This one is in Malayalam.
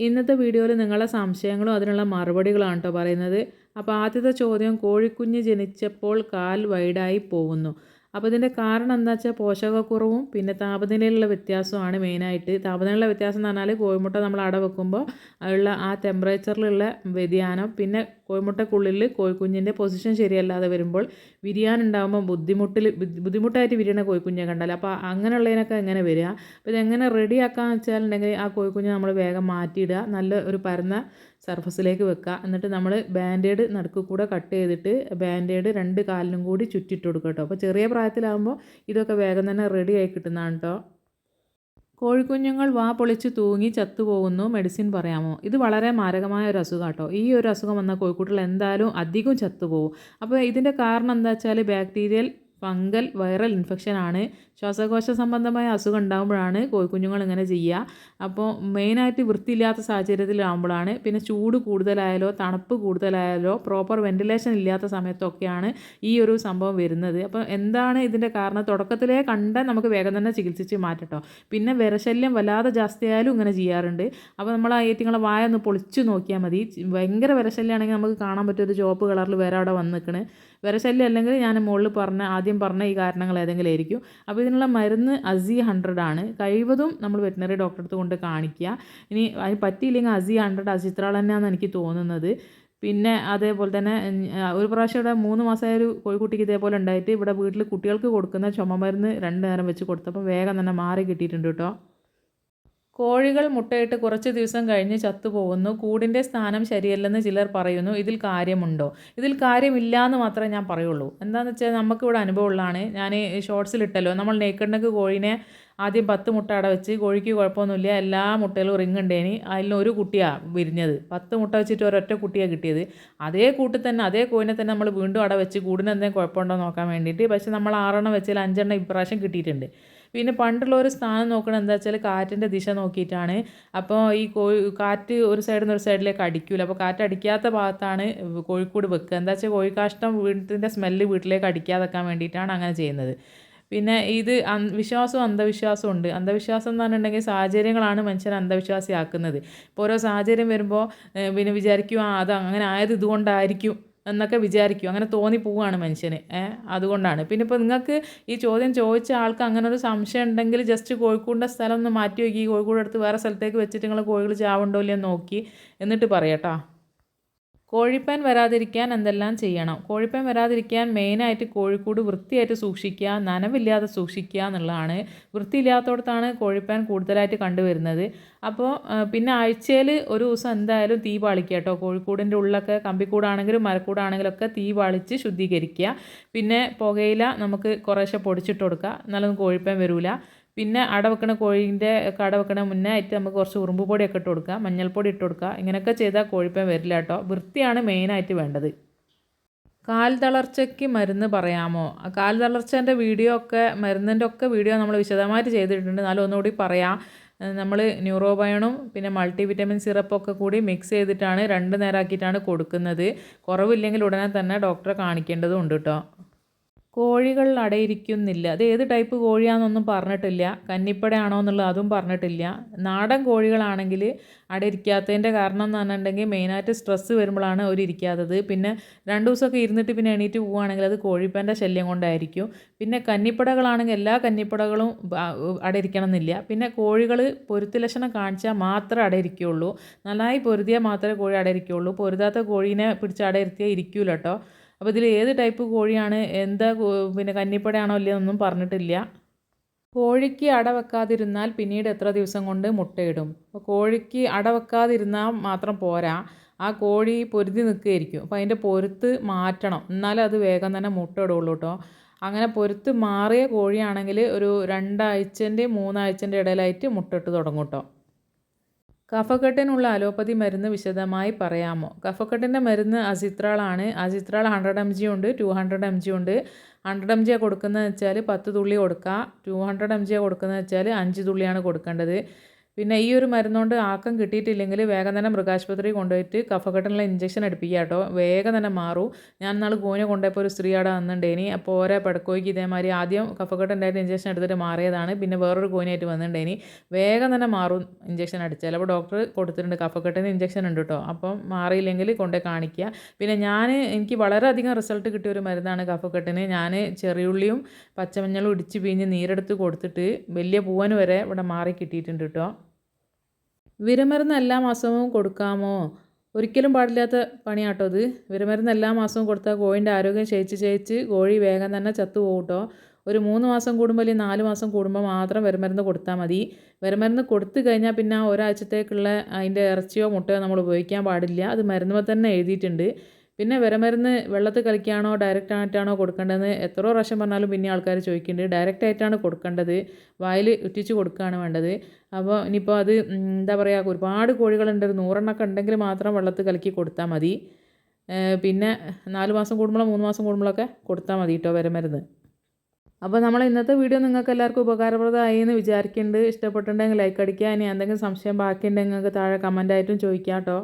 ഇന്നത്തെ വീഡിയോയിൽ നിങ്ങളുടെ സംശയങ്ങളും അതിനുള്ള മറുപടികളാണ് കേട്ടോ പറയുന്നത്. അപ്പോൾ ആദ്യത്തെ ചോദ്യം കോഴിക്കുഞ്ഞ് ജനിച്ചപ്പോൾ കാൽ വൈഡായി പോകുന്നു. അപ്പോൾ ഇതിന്റെ കാരണം എന്താ വെച്ചാൽ പോഷകക്കുറവും പിന്നെ താപനിലയിലുള്ള വ്യത്യാസമാണ് മെയിനായിട്ട്. താപനിലയിലുള്ള വ്യത്യാസം എന്ന് പറഞ്ഞാൽ കോഴിമുട്ട നമ്മൾ അട വെക്കുമ്പോൾ ഉള്ള ആ ടെമ്പറേച്ചറിലുള്ള വ്യതിയാനം പിന്നെ കോഴിമുട്ടക്കുള്ളിൽ കോഴിക്കുഞ്ഞിന്റെ പൊസിഷൻ ശരിയല്ലാതെ വരുമ്പോൾ വിരിയാനുണ്ടാകുമ്പോൾ ബുദ്ധിമുട്ടിൽ ബുദ്ധിമുട്ടായിട്ട് വിരിയണ കോഴിക്കുഞ്ഞെ കണ്ടാൽ അപ്പോൾ അങ്ങനെയുള്ളതിനൊക്കെ എങ്ങനെ വരിക? അപ്പോൾ ഇതെങ്ങനെ റെഡിയാക്കാന്ന് വെച്ചാലുണ്ടെങ്കിൽ ആ കോഴിക്കുഞ്ഞ് നമ്മൾ വേഗം മാറ്റിയിടുക നല്ല ഒരു പരന്ന സർഫസിലേക്ക് വെക്കുക. എന്നിട്ട് നമ്മൾ ബാൻഡേഡ് നടുക്ക് കൂടെ കട്ട് ചെയ്തിട്ട് ബാൻഡേഡ് രണ്ട് കാലിനും കൂടി ചുറ്റിട്ട് കൊടുക്കുക കേട്ടോ അപ്പോൾ ചെറിയ പ്രായത്തിലാകുമ്പോൾ ഇതൊക്കെ വേഗം തന്നെ റെഡിയായി കിട്ടുന്നതാണ് കേട്ടോ കോഴിക്കുഞ്ഞുങ്ങൾ വാ പൊളിച്ച് തൂങ്ങി ചത്തുപോകുന്നു മെഡിസിൻ പറയാമോ? ഇത് വളരെ മാരകമായ ഒരു അസുഖം കേട്ടോ ഈ ഒരു അസുഖം വന്ന കോഴിക്കുട്ടികൾ എന്തായാലും അധികം ചത്തുപോകും. അപ്പോൾ ഇതിന്റെ കാരണം എന്താ വെച്ചാൽ ബാക്ടീരിയൽ ഫംഗൽ വൈറൽ ഇൻഫെക്ഷനാണ് ശ്വാസകോശ സംബന്ധമായ അസുഖം ഉണ്ടാകുമ്പോഴാണ് കോഴിക്കുഞ്ഞുങ്ങൾ ഇങ്ങനെ ചെയ്യുക. അപ്പോൾ മെയിനായിട്ട് വൃത്തിയില്ലാത്ത സാഹചര്യത്തിലാകുമ്പോഴാണ് പിന്നെ ചൂട് കൂടുതലായാലോ തണുപ്പ് കൂടുതലായാലോ പ്രോപ്പർ വെന്റിലേഷൻ ഇല്ലാത്ത സമയത്തൊക്കെയാണ് ഈ ഒരു സംഭവം വരുന്നത്. അപ്പോൾ എന്താണ് ഇതിന്റെ കാരണം? തുടക്കത്തിലേ കണ്ട നമുക്ക് വേഗം തന്നെ ചികിത്സിച്ച് മാറ്റട്ടോ. പിന്നെ വിരശല്യം വല്ലാതെ ജാസ്തിയായാലും ഇങ്ങനെ ചെയ്യാറുണ്ട്. അപ്പോൾ നമ്മൾ ആ ഏറ്റിങ്ങളെ വായ ഒന്ന് പൊളിച്ച് നോക്കിയാൽ മതി. ഭയങ്കര വിരശല്യമാണെങ്കിൽ നമുക്ക് കാണാൻ പറ്റും ഒരു ചുവപ്പ് കളറിൽ വേറെ അവിടെ വന്ന് വിരശല്യം അല്ലെങ്കിൽ ഞാൻ മുകളിൽ പറഞ്ഞ ആദ്യം പറഞ്ഞ ഈ കാരണങ്ങൾ ഏതെങ്കിലും ആയിരിക്കും. അപ്പോൾ ഇതിനുള്ള മരുന്ന് അസി ഹൺഡ്രഡ് ആണ്. കഴിവതും നമ്മൾ വെറ്റിനറി ഡോക്ടറെ അടുത്ത് കൊണ്ട് കാണിക്കുക. ഇനി അതിന് പറ്റിയില്ലെങ്കിൽ അസി ഹൺഡ്രഡ് അസിത്രാൾ തന്നെയാണെന്ന് എനിക്ക് തോന്നുന്നത്. പിന്നെ അതേപോലെ തന്നെ ഒരു പ്രാവശ്യം ഇവിടെ മൂന്ന് മാസമായ ഒരു കോഴിക്കുട്ടിക്ക് ഇതേപോലെ ഉണ്ടായിട്ട് ഇവിടെ വീട്ടിൽ കുട്ടികൾക്ക് കൊടുക്കുന്ന ചുമ മരുന്ന് രണ്ട് നേരം വെച്ച് കൊടുത്തപ്പോൾ വേഗം തന്നെ മാറി കിട്ടിയിട്ടുണ്ട് കേട്ടോ. കോഴികൾ മുട്ടയിട്ട് കുറച്ച് ദിവസം കഴിഞ്ഞ് ചത്തുപോകുന്നു. കൂടിന്റെ സ്ഥാനം ശരിയല്ലെന്ന് ചിലർ പറയുന്നു. ഇതിൽ കാര്യമുണ്ടോ? ഇതിൽ കാര്യമില്ല എന്ന് മാത്രമേ ഞാൻ പറയുള്ളൂ. എന്താണെന്ന് വെച്ചാൽ നമുക്കിവിടെ അനുഭവമുള്ളതാണ്. ഞാൻ ഷോർട്സിലിട്ടല്ലോ. നമ്മൾ നേക്കണ്ണക്ക് കോഴിനെ ആദ്യം പത്ത് മുട്ട അട വെച്ച് കോഴിക്ക് കുഴപ്പമൊന്നുമില്ല. എല്ലാ മുട്ടയിലും റിങ് ഉണ്ടേനി അതിൽ ഒരു കുട്ടിയാണ് വിരിഞ്ഞത്. പത്ത് മുട്ട വെച്ചിട്ട് ഒരൊറ്റ കുട്ടിയാണ് കിട്ടിയത്. അതേ കൂട്ടിൽ തന്നെ അതേ കോഴിനെ തന്നെ നമ്മൾ വീണ്ടും അട വെച്ച് കൂടിന് എന്തെങ്കിലും കുഴപ്പമുണ്ടോ നോക്കാൻ വേണ്ടിയിട്ട്. പക്ഷേ നമ്മൾ ആറെണ്ണം വെച്ചാൽ അഞ്ചെണ്ണം ഇപ്രാവശ്യം കിട്ടിയിട്ടുണ്ട്. പിന്നെ പണ്ടുള്ള ഒരു സ്ഥാനം നോക്കണം എന്താ വെച്ചാൽ കാറ്റിന്റെ ദിശ നോക്കിയിട്ടാണ്. അപ്പോൾ ഈ കോഴി കാറ്റ് ഒരു സൈഡിൽ നിന്ന് ഒരു സൈഡിലേക്ക് അടിക്കില്ല അപ്പോൾ കാറ്റ് അടിക്കാത്ത ഭാഗത്താണ് കോഴിക്കൂട് വെക്കുക. എന്താ വെച്ചാൽ കോഴിക്കാഷ്ടം വീട്ടിന്റെ സ്മെല്ല് വീട്ടിലേക്ക് അടിക്കാതെക്കാൻ വേണ്ടിയിട്ടാണ് അങ്ങനെ ചെയ്യുന്നത്. പിന്നെ ഇത് വിശ്വാസവും അന്ധവിശ്വാസവും ഉണ്ട്. അന്ധവിശ്വാസം എന്ന് പറഞ്ഞിട്ടുണ്ടെങ്കിൽ സാഹചര്യങ്ങളാണ് മനുഷ്യനെ അന്ധവിശ്വാസിയാക്കുന്നത്. ഇപ്പോൾ ഓരോ സാഹചര്യം വരുമ്പോൾ പിന്നെ വിചാരിക്കും അത് അങ്ങനെ ആയത് ഇതുകൊണ്ടായിരിക്കും എന്നൊക്കെ വിചാരിക്കും. അങ്ങനെ തോന്നി പോവുകയാണ് മനുഷ്യന്. അതുകൊണ്ടാണ്. പിന്നെ ഇപ്പോൾ നിങ്ങൾക്ക് ഈ ചോദ്യം ചോദിച്ച ആൾക്ക് അങ്ങനെ ഒരു സംശയം ഉണ്ടെങ്കിൽ ജസ്റ്റ് കോഴിക്കോടിന്റെ സ്ഥലം ഒന്ന് മാറ്റി വയ്ക്കി കോഴിക്കോട് അടുത്ത് വേറെ സ്ഥലത്തേക്ക് വെച്ചിട്ട് നിങ്ങൾ കോഴികൾ ചാവുണ്ടോ ഇല്ലയോ നോക്കി. എന്നിട്ട് പറയാട്ടോ കോഴിപ്പാൻ വരാതിരിക്കാൻ എന്തെല്ലാം ചെയ്യണം? കോഴിപ്പൻ വരാതിരിക്കാൻ മെയിനായിട്ട് കോഴിക്കൂട് വൃത്തിയായിട്ട് സൂക്ഷിക്കുക നനവില്ലാതെ സൂക്ഷിക്കുക എന്നുള്ളതാണ്. വൃത്തിയില്ലാത്തടത്താണ് കോഴിപ്പാൻ കൂടുതലായിട്ട് കണ്ടുവരുന്നത്. അപ്പോൾ പിന്നെ ആഴ്ചയിൽ ഒരു ദിവസം എന്തായാലും തീ പാളിക്കുക കേട്ടോ. കോഴിക്കൂടിന്റെ ഉള്ളൊക്കെ കമ്പിക്കൂടാണെങ്കിലും മരക്കൂടാണെങ്കിലും ഒക്കെ തീ പാളിച്ച് ശുദ്ധീകരിക്കുക. പിന്നെ പുകയില നമുക്ക് കുറേശ്ശെ പൊടിച്ചിട്ട് കൊടുക്കുക. എന്നാലും കോഴിപ്പൻ വരില്ല പിന്നെ അട വെക്കണ കോഴീന്റെ കട വെക്കണ മുന്നേ ആയിട്ട് നമുക്ക് കുറച്ച് ഉറുമ്പ് പൊടിയൊക്കെ ഇട്ട് കൊടുക്കുക മഞ്ഞൾപ്പൊടി ഇട്ട് കൊടുക്കുക ഇങ്ങനെയൊക്കെ ചെയ്താൽ കോഴിപ്പൻ വരില്ല കേട്ടോ. വൃത്തിയാണ് മെയിനായിട്ട് വേണ്ടത്. കാൽ തളർച്ചയ്ക്ക് മരുന്ന് പറയാമോ? കാൽ തളർച്ചേന്റെ വീഡിയോ ഒക്കെ മരുന്നിന്റെ ഒക്കെ വീഡിയോ നമ്മൾ വിശദമായിട്ട് ചെയ്തിട്ടുണ്ട്. എന്നാലും ഒന്നുകൂടി പറയാം. നമ്മൾ ന്യൂറോബയണും പിന്നെ മൾട്ടി വിറ്റമിൻ സിറപ്പൊക്കെ കൂടി മിക്സ് ചെയ്തിട്ടാണ് രണ്ട് നേരമാക്കിയിട്ടാണ് കൊടുക്കുന്നത്. കുറവില്ലെങ്കിൽ ഉടനെ തന്നെ ഡോക്ടറെ കാണിക്കേണ്ടതും ഉണ്ട് കേട്ടോ. കോഴികൾ അടയിരിക്കുന്നില്ല. അത് ഏത് ടൈപ്പ് കോഴിയാണെന്നൊന്നും പറഞ്ഞിട്ടില്ല. കന്നിപ്പടയാണോ എന്നുള്ളത് അതും പറഞ്ഞിട്ടില്ല. നാടൻ കോഴികളാണെങ്കിൽ അടയിരിക്കാത്തതിന്റെ കാരണം എന്ന് പറഞ്ഞിട്ടുണ്ടെങ്കിൽ മെയിനായിട്ട് സ്ട്രെസ്സ് വരുമ്പോഴാണ് അവർ ഇരിക്കാത്തത്. പിന്നെ രണ്ട് ദിവസമൊക്കെ ഇരുന്നിട്ട് പിന്നെ എണീറ്റ് പോവുകയാണെങ്കിൽ അത് കോഴിപ്പന്റെ ശല്യം കൊണ്ടായിരിക്കും. പിന്നെ കന്നിപ്പടകളാണെങ്കിൽ എല്ലാ കന്നിപ്പടകളും അടയിരിക്കണം എന്നില്ല പിന്നെ കോഴികൾ പൊരുത്തി ലക്ഷണം കാണിച്ചാൽ മാത്രമേ അടയിരിക്കുകയുള്ളൂ. നന്നായി പൊരുതിയാൽ മാത്രമേ കോഴി അടയിരിക്കുകയുള്ളൂ. പൊരുതാത്ത കോഴീനെ പിടിച്ച് അടയിരുത്തിയാൽ ഇരിക്കൂല കേട്ടോ അപ്പോൾ ഇതിൽ ഏത് ടൈപ്പ് കോഴിയാണ് എന്താ പിന്നെ കന്നിപ്പടയാണോ ഇല്ലയെന്നൊന്നും പറഞ്ഞിട്ടില്ല. കോഴിക്ക് അട വെക്കാതിരുന്നാൽ പിന്നീട് എത്ര ദിവസം കൊണ്ട് മുട്ടയിടും. അപ്പോൾ കോഴിക്ക് അട വെക്കാതിരുന്നാൽ മാത്രം പോരാ. ആ കോഴി പൊരുതി നിൽക്കുകയായിരിക്കും. അപ്പോൾ അതിന്റെ പൊരുത്ത് മാറ്റണം. എന്നാലേ അത് വേഗം തന്നെ മുട്ട ഇടുള്ളൂ കേട്ടോ അങ്ങനെ പൊരുത്ത് മാറിയ കോഴിയാണെങ്കിൽ ഒരു രണ്ടാഴ്ചന്റെ മൂന്നാഴ്ചന്റെ ഇടയിലായിട്ട് മുട്ടയിട്ട് തുടങ്ങും കേട്ടോ കഫക്കെട്ടിനുള്ള അലോപ്പതി മരുന്ന് വിശദമായി പറയാമോ? കഫക്കെട്ടിന്റെ മരുന്ന് അസിത്രാളാണ്. അസിത്രാൾ ഹൺഡ്രഡ് എം ജി ഉണ്ട് ടു ഹൺഡ്രഡ് എം ജി ഉണ്ട്. ഹൺഡ്രഡ് എം ജിയാണ് കൊടുക്കുന്നത് വെച്ചാൽ പത്ത് തുള്ളി കൊടുക്കുക ടു ഹൺഡ്രഡ് എം ജിയാണ് കൊടുക്കുന്നത് വെച്ചാൽ അഞ്ച് തുള്ളിയാണ് കൊടുക്കേണ്ടത്. പിന്നെ ഈ ഒരു മരുന്നുകൊണ്ട് ആക്കം കിട്ടിയിട്ടില്ലെങ്കിൽ വേഗം തന്നെ മൃഗാശുപത്രി കൊണ്ടുപോയിട്ട് കഫക്കെട്ടിനുള്ള ഇഞ്ചക്ഷൻ എടുപ്പിക്കുക കേട്ടോ വേഗം തന്നെ മാറും. ഞാൻ നാൾ കോയിനെ കൊണ്ടുപോയപ്പോൾ ഒരു സ്ത്രീ അവിടെ വന്നിട്ടുണ്ടേനി അപ്പോൾ ഓരോ പടക്കോയ്ക്ക് ഇതേമാതിരി ആദ്യം കഫക്കെട്ടുണ്ടായിട്ട് ഇഞ്ചക്ഷൻ എടുത്തിട്ട് മാറിയതാണ്. പിന്നെ വേറൊരു കോയിനായിട്ട് വന്നിട്ടുണ്ടേനി വേഗം തന്നെ മാറും ഇഞ്ചക്ഷൻ അടിച്ചാൽ അപ്പോൾ ഡോക്ടർ കൊടുത്തിട്ടുണ്ട്. കഫക്കെട്ടിന് ഇഞ്ചക്ഷൻ ഉണ്ട് കേട്ടോ അപ്പം മാറിയില്ലെങ്കിൽ കൊണ്ടുപോയി കാണിക്കുക പിന്നെ ഞാൻ എനിക്ക് വളരെയധികം റിസൾട്ട് കിട്ടിയ ഒരു മരുന്നാണ് കഫക്കെട്ടിന്. ഞാൻ ചെറിയുള്ളിയും പച്ചമഞ്ഞളും ഇടിച്ച് പിഴിഞ്ഞ് നീരെടുത്ത് കൊടുത്തിട്ട് വലിയ പൂവൻ വരെ ഇവിടെ മാറി കിട്ടിയിട്ടുണ്ട് കേട്ടോ വിരമരുന്ന് എല്ലാ മാസവും കൊടുക്കാമോ? ഒരിക്കലും പാടില്ലാത്ത പണിയാട്ടോ ഇത്. വിരമരുന്ന് എല്ലാ മാസവും കൊടുത്താൽ കോഴിന്റെ ആരോഗ്യം ക്ഷയിച്ച് ക്ഷയിച്ച് കോഴി വേഗം തന്നെ ചത്തു പോകും കേട്ടോ ഒരു മൂന്ന് മാസം കൂടുമ്പോൾ അല്ലെങ്കിൽ നാല് മാസം കൂടുമ്പോൾ മാത്രം വിരമരുന്ന് കൊടുത്താൽ മതി. വിരമരുന്ന് കൊടുത്തു കഴിഞ്ഞാൽ പിന്നെ ഒരാഴ്ചത്തേക്കുള്ള അതിന്റെ ഇറച്ചിയോ മുട്ടയോ നമ്മൾ ഉപയോഗിക്കാൻ പാടില്ല. അത് മരുന്നുമ്പോൾ തന്നെ എഴുതിയിട്ടുണ്ട്. പിന്നെ വിരമരുന്ന് വെള്ളത്തിൽ കലക്കിയാണോ ഡയറക്റ്റ് ആയിട്ടാണോ കൊടുക്കേണ്ടതെന്ന് എത്ര പ്രാവശ്യം പറഞ്ഞാലും പിന്നെ ആൾക്കാർ ചോദിക്കുന്നുണ്ട്. ഡയറക്റ്റ് ആയിട്ടാണ് കൊടുക്കേണ്ടത്. വായിൽ ഉറ്റിച്ച് കൊടുക്കുകയാണ് വേണ്ടത്. അപ്പോൾ ഇനിയിപ്പോൾ അത് എന്താ പറയുക ഒരുപാട് കോഴികളുണ്ട്. ഒരു നൂറെണ്ണമൊക്കെ ഉണ്ടെങ്കിൽ മാത്രം വെള്ളത്തിൽ കലക്കി കൊടുത്താൽ മതി. പിന്നെ നാല് മാസം കൂടുമ്പോഴോ മൂന്ന് മാസം കൂടുമ്പോഴൊക്കെ കൊടുത്താൽ മതി കേട്ടോ വിരമരുന്ന് അപ്പോൾ നമ്മൾ ഇന്നത്തെ വീഡിയോ നിങ്ങൾക്ക് എല്ലാവർക്കും ഉപകാരപ്രദമായി എന്ന് വിചാരിക്കുന്നുണ്ട്. ഇഷ്ടപ്പെട്ടിട്ടുണ്ടെങ്കിൽ ലൈക്ക് അടിക്കുക. ഇനി എന്തെങ്കിലും സംശയം ബാക്കിയുണ്ടെങ്കിൽ നിങ്ങൾക്ക് താഴെ കമന്റായിട്ടും ചോദിക്കാം കേട്ടോ.